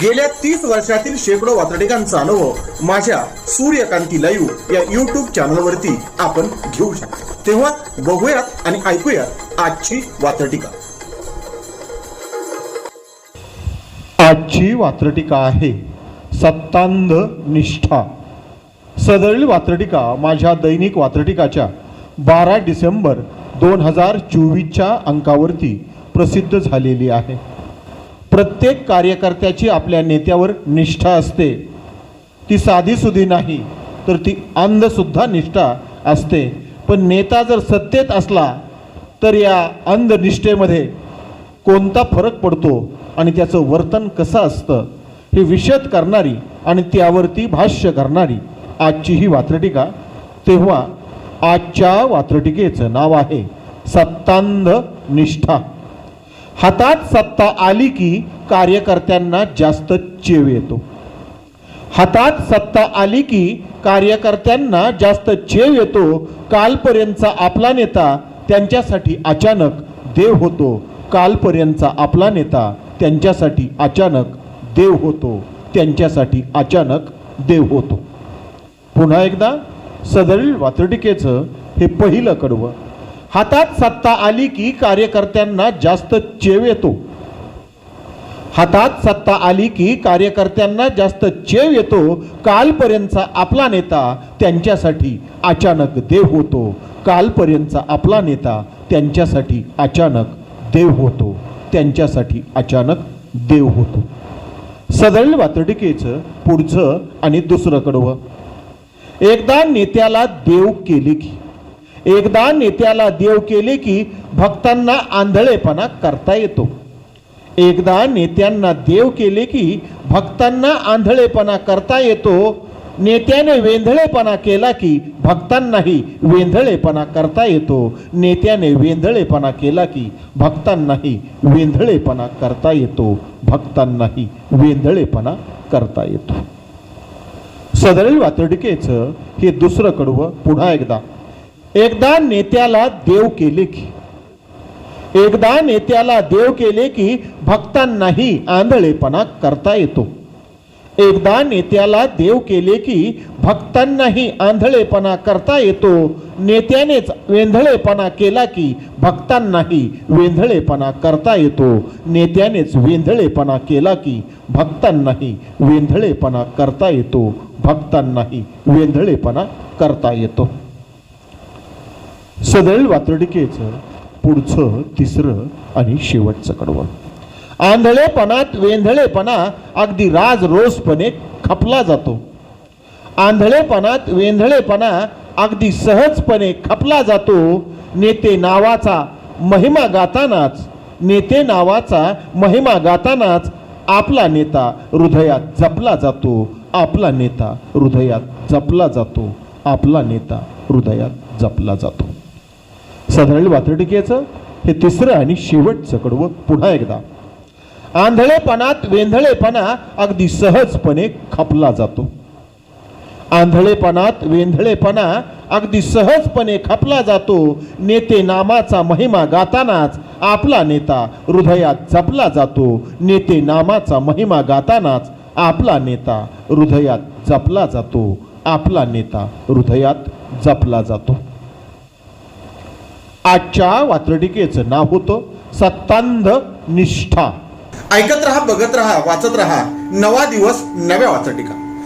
गेल्या तीस वर्षातील शेकडो वातडिकांचा अनुभव माझ्या सूर्यकांती लाईव्ह या युट्यूब चॅनलवरती आपण घेऊ शकतो. तेव्हा बघूयात आणि ऐकूयात आजची वातडिका आजची वात्रटिका आहे सत्तांध निष्ठा. सदरील वात्रटिका माझ्या दैनिक वात्रटिकाच्या बारा डिसेंबर दोन हजार चोवीसच्या अंकावरती प्रसिद्ध झालेली आहे. प्रत्येक कार्यकर्त्याची आपल्या नेत्यावर निष्ठा असते. ती साधीसुधी नाही तर ती अंधसुद्धा निष्ठा असते. पण नेता जर सत्तेत असला तर या अंधनिष्ठेमध्ये कोणता फरक पडतो आणि त्याचं वर्तन कसं असतं हे विषद करणारी आणि त्यावरती भाष्य करणारी आजची ही वात्रटिका तेव्हा आजच्या वात्रटिकेचं नाव आहे सत्तांध निष्ठा. हातात सत्ता आली की कार्यकर्त्यांना जास्त चेव येतो. हातात सत्ता आली की कार्यकर्त्यांना जास्त चेव येतो. कालपर्यंतचा आपला नेता त्यांच्यासाठी अचानक देव होतो. कालपर्यंतचा आपला नेता त्यांच्यासाठी अचानक देव होतो. त्यांच्यासाठी अचानक देव होतो. पुन्हा एकदा सदरील वात्रटिकेचं हे पहिलं कडवं. हातात सत्ता आली की कार्यकर्त्यांना जास्त चेव येतो. हातात सत्ता आली की कार्यकर्त्यांना जास्त चेव येतो. कालपर्यंतचा आपला नेता त्यांच्यासाठी अचानक देव होतो. कालपर्यंतचा आपला नेता त्यांच्यासाठी अचानक देव होतो. त्यांच्यासाठी अचानक देव होतो. सदरील वातडिकेचं पुढचं आणि दुसरं कडवं. एकदा नेत्याला देव केले की एकदा नेत्याला देव केले की भक्तांना आंधळेपणा करता येतो. एकदा नेत्यांना देव केले की भक्तांना आंधळेपणा करता येतो. नेत्याने वेंधळेपणा केला की भक्तांनाही वेंधळेपणा करता येतो. नेत्याने वेंधळेपणा केला की भक्तांनाही वेंधळेपणा करता येतो. भक्तांनाही वेंधळेपणा करता येतो. सदरील वातडिकेचं हे दुसरं कडवं पुन्हा एकदा. एकदा नेत्याला देव केले की एकदा नेत्याला देव केले की भक्तांनाही आंधळेपणा करता येतो. एकदा नेत्याला देव केले की भक्तांनाही आंधळेपणा करता येतो. नेत्यानेच वेंधळेपणा केला की भक्तांनाही वेंधळेपणा करता येतो. नेत्यानेच वेंधळेपणा केला की भक्तांनाही वेंधळेपणा करता येतो. भक्तांनाही वेंधळेपणा करता येतो. सदरील वातडिकेचं पुढचं तिसरं आणि शेवटचं कडवं. आंधळेपणात वेंधळेपणा अगदी राज रोजपणे खपला जातो. आंधळेपणात वेंधळेपणा अगदी सहजपणे खपला जातो. नेते नावाचा महिमा गातानाच नेते नावाचा महिमा गातानाच आपला नेता हृदयात जपला जातो. आपला नेता हृदयात जपला जातो. आपला नेता हृदयात जपला जातो. साधारण वात्रटिकेचं हे तिसरं आणि शेवटचं कडवं पुन्हा एकदा. आंधळेपणात वेंधळेपणा अगदी सहजपणे खपला जातो. आंधळेपणात वेंधळेपणा अगदी सहजपणे खपला जातो. नेते नामाचा महिमा गातानाच आपला नेता हृदयात जपला जातो. नेते नामाचा महिमा गातानाच आपला नेता हृदयात जपला जातो. आपला नेता हृदयात जपला जातो. आजच्या वात्रटिकेचं नाव होतं सत्तांध निष्ठा. ऐकत रहा बघत रहा वाचत रहा. नवा दिवस नव्या वाचटिका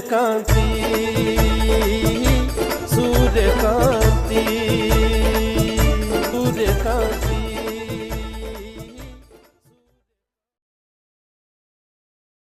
কাঁদি